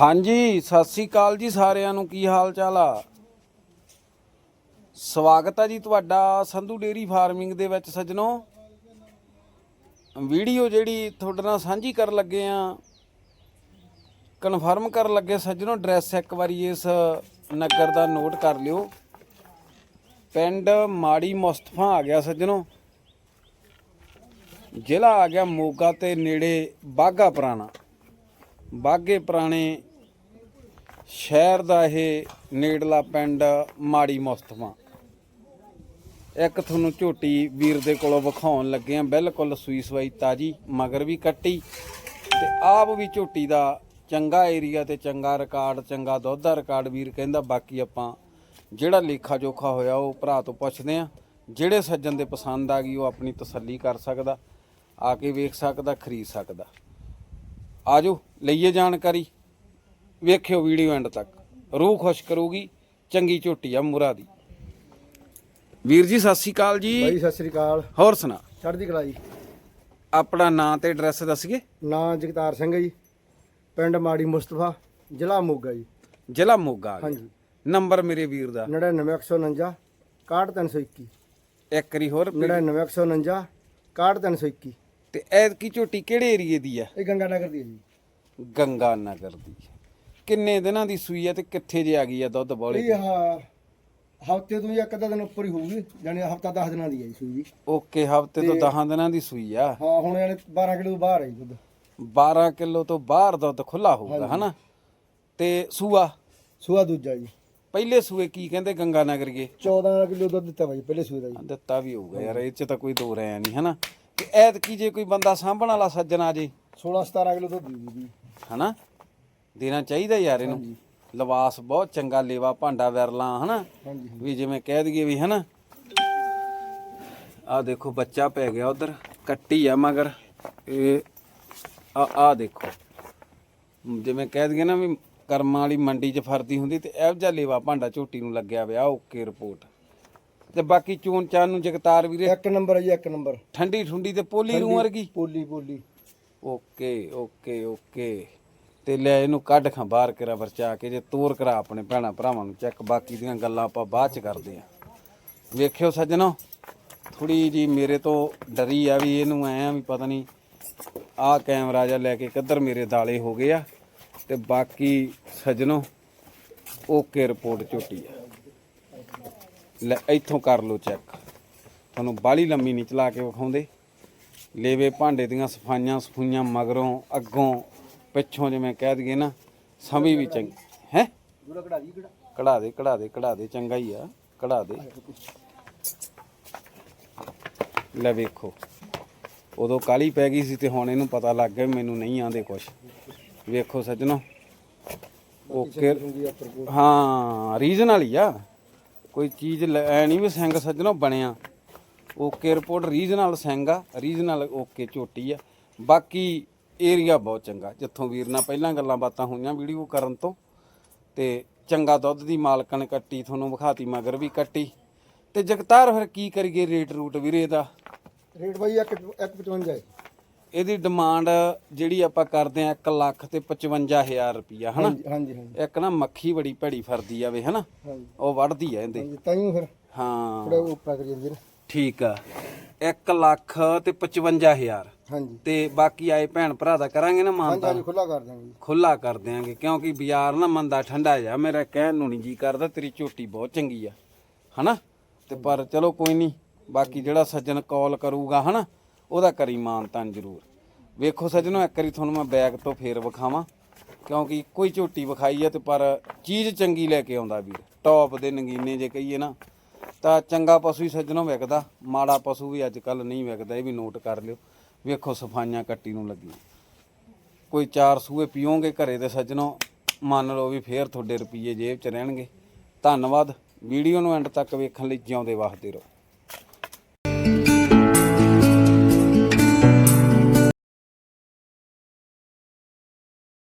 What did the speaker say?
ਹਾਂਜੀ, ਸਤਿ ਸ੍ਰੀ ਅਕਾਲ ਜੀ ਸਾਰਿਆਂ ਨੂੰ। ਕੀ ਹਾਲ ਚਾਲ ਆ? ਸਵਾਗਤ ਆ ਜੀ ਤੁਹਾਡਾ ਸੰਧੂ ਡੇਰੀ ਫਾਰਮਿੰਗ ਦੇ ਵਿੱਚ ਸੱਜਣੋ। ਵੀਡੀਓ ਜਿਹੜੀ ਤੁਹਾਡੇ ਨਾਲ ਸਾਂਝੀ ਕਰਨ ਲੱਗੇ ਆ, ਕਨਫਰਮ ਕਰਨ ਲੱਗੇ ਸੱਜਣੋ, ਐਡਰੈਸ ਇੱਕ ਵਾਰੀ ਇਸ ਨਗਰ ਦਾ ਨੋਟ ਕਰ ਲਿਓ। ਪਿੰਡ ਮਾੜੀ ਮੁਸਤਫਾ ਆ ਗਿਆ ਸੱਜਣੋ। ਜ਼ਿਲ੍ਹਾ ਆ ਗਿਆ ਮੋਗਾ ਤੇ ਨੇੜੇ ਬਾਗਾ ਪੁਰਾਣਾ। ਬਾਗੇ ਪੁਰਾਣੇ ਸ਼ਹਿਰ ਦਾ ਇਹ ਨੇੜਲਾ ਪਿੰਡ ਮਾੜੀ ਮੁਸਤਫਾ। ਇੱਕ ਤੁਹਾਨੂੰ ਝੋਟੀ ਵੀਰ ਦੇ ਕੋਲੋਂ ਵਿਖਾਉਣ ਲੱਗੇ ਆ ਬਿਲਕੁਲ ਸੂਈ ਸਵਾਈ ਤਾਜੀ, ਮਗਰ ਵੀ ਕੱਟੀ। ਤੇ ਆਪ ਵੀ ਝੋਟੀ ਦਾ ਚੰਗਾ ਏਰੀਆ ਤੇ ਚੰਗਾ ਰਿਕਾਰਡ ਚੰਗਾ ਦੁੱਧ ਦਾ ਰਿਕਾਰਡ ਵੀਰ ਕਹਿੰਦਾ। ਬਾਕੀ ਆਪਾਂ ਜਿਹੜਾ ਲੇਖਾ ਜੋਖਾ ਹੋਇਆ ਉਹ ਭਰਾ ਤੋਂ ਪੁੱਛਦੇ ਆ ਜਿਹੜੇ ਸੱਜਣ ਦੇ ਪਸੰਦ ਆ ਗਈ, ਉਹ ਆਪਣੀ ਤਸੱਲੀ ਕਰ ਸਕਦਾ, ਆ ਕੇ ਵੇਖ ਸਕਦਾ, ਖਰੀਦ ਸਕਦਾ। ਆਜੋ ਲਈਏ ਜਾਣਕਾਰੀ। ਵੇਖਿਓ ਵੀਡੀਓ ਐਂਡ ਤੱਕ। ਰੂਹ ਖੁਸ਼ ਕਰੂਗੀ ਚੰਗੀ ਝੋਟੀ ਆ ਮੁਰਾ ਦੀ। ਵੀਰ ਜੀ ਸਤਿ ਸ਼੍ਰੀ ਅਕਾਲ ਬਾਈ ਜੀ ਸਤਿ ਸ੍ਰੀ ਅਕਾਲ। ਹੋਰ ਸੁਣਾ। ਚੜ੍ਹਦੀ ਕਲਾ ਜੀ। ਆਪਣਾ ਨਾਂ ਤੇ ਐਡਰੈਸ ਦੱਸੀਏ ਨਾਂ ਜਗਤਾਰ ਸਿੰਘ ਹੈ ਜੀ। ਪਿੰਡ ਮਾੜੀ ਮੁਸਤਫਾ ਜ਼ਿਲ੍ਹਾ ਮੋਗਾ ਜੀ। ਜ਼ਿਲ੍ਹਾ ਮੋਗਾ। ਹਾਂਜੀ। ਨੰਬਰ ਮੇਰੇ ਵੀਰ ਦਾ। 99149 61321 ਇੱਕ। ਵਾਰੀ ਹੋਰ 99149 61321 ਤੇ ਐਤਕੀ ਝੋਟੀ ਕਿਹੜੇ ਏਰੀਏ ਦੀ ਆ? ਇਹ ਗੰਗਾ ਨਗਰ ਦੀ ਹੈ ਜੀ। ਗੰਗਾ ਨਗਰ ਦੀ। ਕਿੰਨੇ ਦਿਨਾਂ ਦੀ ਸੂਈ ਆ ਤੇ ਕਿੱਥੇ ਜੇ ਆ ਗਈ ਆ ਦੁੱਧ ਬੋਲੇ ਇਹ ਹਾਂ ਹਫ਼ਤੇ ਤੋਂ ਜਾਂ ਅੱਧਾ ਦਿਨ ਉੱਪਰ ਹੀ ਹੋਊਗੀ ਜਾਨੀ ਹਫਤਾ 10 ਦਿਨਾਂ ਦੀ ਹੈ ਜੀ ਸੂਈ। ਜੀ ਓਕੇ ਹਫ਼ਤੇ ਤੋਂ 10 ਦਿਨਾਂ ਦੀ ਸੂਈ ਆ? ਹਾਂ ਹੁਣ ਯਾਨੀ 12 ਕਿਲੋ ਬਾਹਰ ਹੈ ਜੀ ਦੁੱਧ। 12 ਕਿਲੋ ਤੋਂ ਬਾਹਰ ਦੁੱਧ ਖੁੱਲਾ ਹੋਊਗਾ ਹਨਾ? ਤੇ ਸੂਆ? ਸੂਆ ਦੂਜਾ ਜੀ। ਪਹਿਲੇ ਸੂਏ ਕੀ ਕਹਿੰਦੇ ਗੰਗਾ ਨਗਰੀਏ 14 ਕਿਲੋ ਦੁੱਧ ਦਿੱਤਾ ਬਾਈ ਪਹਿਲੇ ਸੂਏ ਦਾ ਜੀ। ਦਿੱਤਾ ਵੀ ਹੋਊਗਾ ਯਾਰ ਇਹ ਚ ਤਾਂ ਕੋਈ ਦੋ ਰਿਆ ਨਹੀਂ ਹਨਾ? ਤੇ ਐਤਕੀ ਜੇ ਕੋਈ ਬੰਦਾ ਸਾਂਭਣ ਵਾਲਾ ਸੱਜਣ ਆ ਜੇ 16 17 ਕਿਲੋ ਦੁੱਧ ਦੀ ਜੀ। ਹਨਾ? ਦੇਣਾ ਚਾਹੀਦਾ ਯਾਰ ਇਹਨੂੰ। ਲਿਬਾਸ ਬਹੁਤ ਚੰਗਾ ਲੇਵਾ ਭਾਂਡਾ ਵਿਰਲਾ ਹਨਾ? ਵੀ ਜਿਵੇਂ ਕਹਿ ਦਈਏ ਵੀ ਹਨਾ? ਆ ਦੇਖੋ ਬੱਚਾ ਪੈ ਗਿਆ ਉਧਰ ਕੱਟੀ ਆ ਮਗਰ। ਇਹ ਆ ਆ ਦੇਖੋ। ਜਿਵੇਂ ਕਹਿ ਦਈਏ ਨਾ ਵੀ ਕਰਮਾਂ ਵਾਲੀ ਮੰਡੀ 'ਚ ਫਰਦੀ ਹੁੰਦੀ ਤੇ ਇਹੋ ਜਿਹਾ ਲੇਵਾ ਭਾਂਡਾ ਝੋਟੀ ਨੂੰ ਲੱਗਿਆ ਵਿਆ ਓਕੇ ਰਿਪੋਰਟ। ਤੇ ਬਾਕੀ ਚੋਣ ਚਾਨ ਨੂੰ ਜਗਤਾਰ ਵੀਰੇ। ਇੱਕ ਨੰਬਰ ਹੈ ਜੀ ਇੱਕ ਨੰਬਰ। ਠੰਡੀ ਠੁੰਡੀ ਤੇ ਪੋਲੀ ਰੂ ਵਰਗੀ। ਪੋਲੀ ਪੋਲੀ। Okay okay okay. ਤੇ ਲੈ ਇਹਨੂੰ ਕੱਢ ਖਾਂ ਬਾਹਰ ਕਰਾ ਵਰਚਾ ਕੇ ਜੇ ਤੋਰ ਕਰਾ ਆਪਣੇ ਭੈਣਾ ਭਰਾਵਾਂ ਨੂੰ ਚੈੱਕ ਬਾਕੀ ਦੀਆਂ ਗੱਲਾਂ ਆਪਾਂ ਬਾਅਦ ਚ ਕਰਦੇ ਆ। ਵੇਖਿਓ ਸੱਜਣੋ ਥੋੜੀ ਜੀ ਮੇਰੇ ਤੋਂ ਡਰੀ ਆ ਵੀ ਇਹਨੂੰ ਐ ਵੀ ਪਤਾ ਨਹੀਂ ਆਹ ਕੈਮਰਾ ਜਿਹਾ ਲੈ ਕੇ ਕਿੱਧਰ ਮੇਰੇ ਦਾਲੇ ਹੋ ਗਏ ਆ। ਤੇ ਬਾਕੀ ਸੱਜਣੋ ਓਕੇ ਰਿਪੋਰਟ ਝੋਟੀ ਆ। ਲੈ, ਇੱਥੋਂ ਕਰ ਲਓ ਚੈੱਕ। ਤੁਹਾਨੂੰ ਬਾਲੀ ਲੰਮੀ ਨਹੀਂ ਚਲਾ ਕੇ ਵਿਖਾਉਂਦੇ। ਲੇਵੇ ਭਾਂਡੇ ਦੀਆਂ ਸਫਾਈਆਂ ਸਫੂਈਆਂ ਮਗਰੋਂ, ਅੱਗੋਂ, ਪਿੱਛੋਂ ਜਿਵੇਂ ਕਹਿ ਦਈਏ ਨਾ, ਸਮੀ ਵੀ ਚੰਗੀ। ਹੈ? ਕਢਾ ਦੇ ਕਢਾ ਦੇ ਕਢਾ ਦੇ, ਚੰਗਾ ਹੀ ਆ। ਕਢਾ ਦੇ। ਲੈ ਵੇਖੋ। ਉਦੋਂ ਕਾਲੀ ਪੈ ਗਈ ਸੀ ਤੇ ਹੁਣ ਇਹਨੂੰ ਪਤਾ ਲੱਗ ਗਿਆ ਮੈਨੂੰ ਨਹੀਂ ਆਂਦੇ ਕੁਛ। ਵੇਖੋ ਸੱਜਣੋ। ਓਕੇ ਹਾਂ ਰੀਜਨ ਵਾਲੀ ਆ। ਕੋਈ ਚੀਜ਼ ਲੈ- ਐ ਨਹੀਂ ਵੀ ਸਿੰਘ ਸੱਜਣੋ ਬਣਿਆ। ਓਕੇ, ਰਿਪੋਰਟ ਰੀਜਨਲ ਸਿੰਘ ਆ, ਰੀਜਨਲ ਓਕੇ, ਝੋਟੀ ਆ। ਬਾਕੀ ਏਰੀਆ ਬਹੁਤ ਚੰਗਾ, ਜਿੱਥੋਂ ਵੀਰ ਨਾਲ ਪਹਿਲਾਂ ਗੱਲਾਂ ਬਾਤਾਂ ਹੋਈਆਂ ਵੀਡੀਓ ਕਰਨ ਤੋਂ। ਤੇ ਚੰਗਾ ਦੁੱਧ ਦੀ ਮਾਲਕਣ ਕੱਟੀ, ਤੁਹਾਨੂੰ ਵਿਖਾਤੀ ਮਗਰ ਵੀ ਕੱਟੀ। ਤੇ ਜਗਤਾਰ, ਫਿਰ ਕੀ ਕਰੀਏ ਰੇਟ ਰੂਟ ਵੀਰੇ ਦਾ? ਰੇਟ ਬਾਈ 1 155 ਹੈ ਇਹਦੀ ਡਿਮਾਂਡ ਜਿਹੜੀ ਆਪਾਂ ਕਰਦੇ ਆ 1 ਲੱਖ ਤੇ 55000 ਰੁਪਿਆ ਹਨਾ? ਹਾਂਜੀ ਹਾਂਜੀ ਇੱਕ ਨਾ ਮੱਖੀ ਬੜੀ ਭੜੀ ਫਰਦੀ ਆਵੇ ਹਨਾ? ਉਹ ਵੜਦੀ ਆ ਇਹਦੇ। ਤਾਂ ਹੀ ਫਿਰ। ਹਾਂ। ਥੋੜਾ ਉੱਪਰ ਕਰੀ ਜਾਂਦੇ ਨੇ। ਠੀਕ ਆ। 1 ਲੱਖ ਤੇ 55000 ਹਾਂਜੀ। ਤੇ ਬਾਕੀ ਆਏ ਭੈਣ ਭਰਾ ਦਾ ਕਰਾਂਗੇ ਨਾ ਮਾਨਤਾ? ਹਾਂਜੀ ਖੁੱਲਾ ਕਰ ਦਾਂਗੇ ਜੀ। ਖੁੱਲਾ ਕਰ ਦਿਆਂਗੇ ਕਿਉਂਕਿ ਬਾਜ਼ਾਰ ਨਾ ਮੰਦਾ ਠੰਡਾ ਜਾ ਮੇਰਾ ਕਹਿਣ ਨੂੰ ਨਹੀਂ ਜੀ ਕਰਦਾ ਤੇਰੀ ਝੋਟੀ ਬਹੁਤ ਚੰਗੀ ਆ ਹਨਾ? ਤੇ ਪਰ ਚਲੋ ਕੋਈ ਨਹੀਂ ਬਾਕੀ ਜਿਹੜਾ ਸੱਜਣ ਕਾਲ ਕਰੂਗਾ ਹਨਾ? ਉਹਦਾ ਕਰੀ ਮਾਨ ਮਾਨਤਾਨ ਜ਼ਰੂਰ। ਵੇਖੋ ਸੱਜਣੋ, ਇੱਕ ਵਾਰੀ ਤੁਹਾਨੂੰ ਮੈਂ ਬੈਗ ਤੋਂ ਫੇਰ ਵਿਖਾਵਾਂ, ਕਿਉਂਕਿ ਕੋਈ ਝੋਟੀ ਵਿਖਾਈ ਆ ਤੇ ਪਰ ਚੀਜ਼ ਚੰਗੀ ਲੈ ਕੇ ਆਉਂਦਾ ਵੀਰ। ਟੌਪ ਦੇ ਨਗੀਨੇ ਜੇ ਕਹੀਏ ਨਾ, ਤਾਂ ਚੰਗਾ ਪਸ਼ੂ ਹੀ ਸੱਜਣੋਂ ਵਿਕਦਾ, ਮਾੜਾ ਪਸ਼ੂ ਵੀ ਅੱਜ ਕੱਲ ਨਹੀਂ ਵਿਕਦਾ, ਇਹ ਵੀ ਨੋਟ ਕਰ ਲਿਓ। ਵੇਖੋ ਸਫਾਈਆਂ ਕੱਟੀ ਨੂੰ ਲੱਗੀਆਂ। ਕੋਈ ਚਾਰ ਸੂਏ ਪੀਓਗੇ ਘਰੇ ਤੇ ਸੱਜਣੋਂ, ਮੰਨ ਲਓ ਵੀ ਫੇਰ ਤੁਹਾਡੇ ਰੁਪਏ ਜੇਬ 'ਚ ਰਹਿਣਗੇ। ਧੰਨਵਾਦ, ਵੀਡੀਓ ਨੂੰ ਐਂਡ ਤੱਕ ਵੇਖਣ ਲਈ ਜਿਉਂਦੇ ਵਸਦੇ ਰਹੋ।